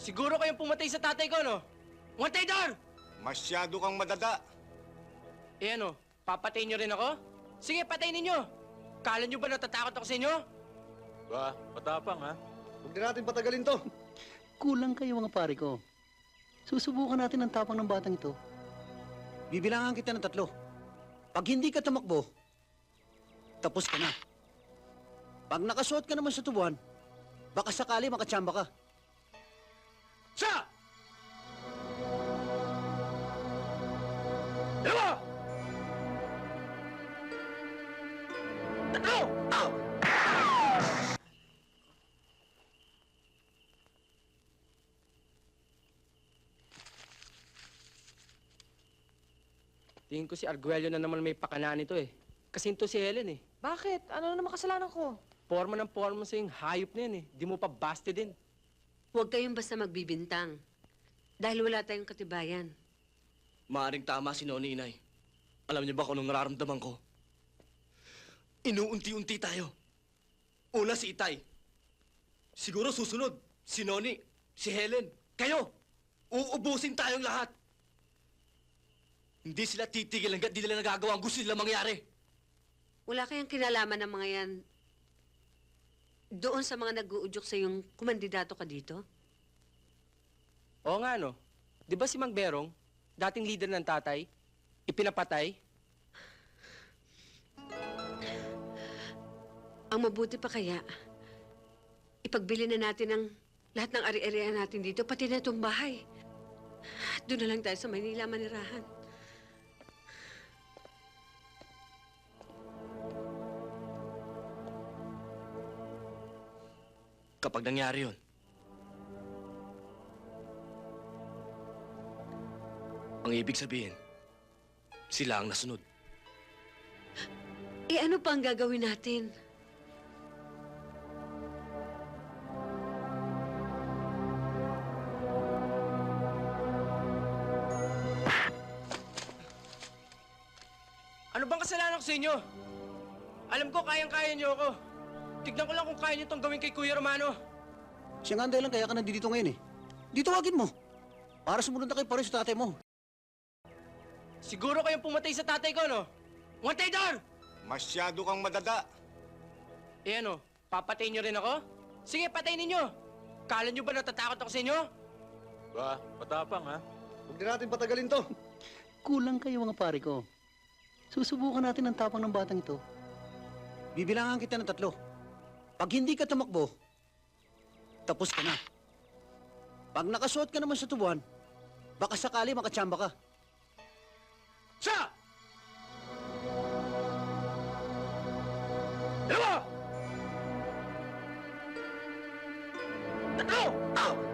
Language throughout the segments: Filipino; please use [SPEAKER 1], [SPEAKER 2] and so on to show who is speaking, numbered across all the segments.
[SPEAKER 1] Siguro kayong pumatay sa tatay ko, no? Mga traidor!
[SPEAKER 2] Masyado kang madada.
[SPEAKER 1] Eh ano, papatayin niyo rin ako? Sige, patayin ninyo! Kala niyo ba natatakot ako sa inyo?
[SPEAKER 3] Ba, matapang ha?
[SPEAKER 2] Huwag na natin patagalin to.
[SPEAKER 4] Kulang kayo mga pare ko. Susubukan natin ang tapang ng batang ito. Bibilangan kita ng tatlo. Pag hindi ka tumakbo, tapos ka na. Pag nakasuot ka naman sa tubuan, baka sakali makatsamba ka.
[SPEAKER 1] Tingin ko si Arguello na naman may pakana nito eh. Kasi ito si Helen eh.
[SPEAKER 5] Bakit? Ano naman kasalanan ko?
[SPEAKER 1] Forma ng forma sa yung hayop na yun eh. Di mo pa busted din.
[SPEAKER 6] Huwag kayong basta magbibintang. Dahil wala tayong katibayan.
[SPEAKER 7] Maaring tama si Noni Inay. Alam niyo ba kung anong nararamdaman ko? Inuunti-unti tayo. Una si Itay. Siguro susunod, si Noni, si Helen, kayo. Uubusin tayong lahat. Hindi sila titigil hanggat di nila nagagawa ang gusto nila mangyari.
[SPEAKER 6] Wala kayang kinalaman ng mga yan doon sa mga nag-uudyok sa yung kumandidato ka dito?
[SPEAKER 1] Oo nga no. Di ba si Mang Berong, dating leader ng tatay, ipinapatay?
[SPEAKER 6] Ang mabuti pa kaya, ipagbili na natin ang lahat ng ari-arian natin dito, pati na itong bahay. Doon na lang tayo sa Maynila manirahan.
[SPEAKER 7] Kapag nangyari yun, ang ibig sabihin, sila ang nasunod.
[SPEAKER 6] Eh ano pa ang gagawin natin?
[SPEAKER 1] Ano bang kasalanan ko sa inyo? Alam ko kayang-kaya niyo ako. Tignan ko lang kung kaya niyo itong gawin kay Kuya Romano.
[SPEAKER 4] Siya nga ang dahilan kaya ka nandito ngayon eh. Dito wagin mo. Para sumunod na kayo pareho sa tatay mo.
[SPEAKER 1] Siguro kayong pumatay sa tatay ko, no? Mga traidor!
[SPEAKER 2] Masyado kang madada.
[SPEAKER 1] Eh ano, papatayin niyo rin ako? Sige, patayin ninyo! Kala niyo ba natatakot ako sa inyo?
[SPEAKER 3] Ba, matapang ha?
[SPEAKER 2] Huwag na natin patagalin to.
[SPEAKER 4] Kulang kayo mga pare ko. Susubukan natin ang tapang ng batang ito. Bibilangan kita ng tatlo. Pag hindi ka tumakbo, tapos ka na. Pag nakasuot ka naman sa tubuan, baka sakali makatsamba ka.
[SPEAKER 1] Sa! Dalawa! Tatlo! Tango!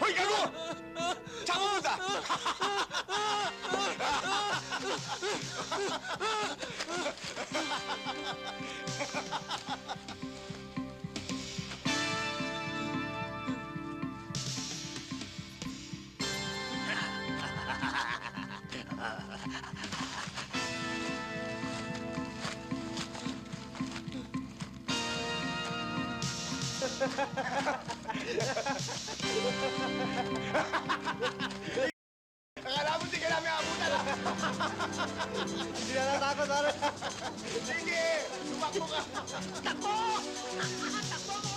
[SPEAKER 2] 어이구! 잡아본다! Akala mo di ka namin abutan.
[SPEAKER 4] Hindi na natakot, pare.
[SPEAKER 2] Sige, tumakbo ka.
[SPEAKER 6] Takbo! Takbo?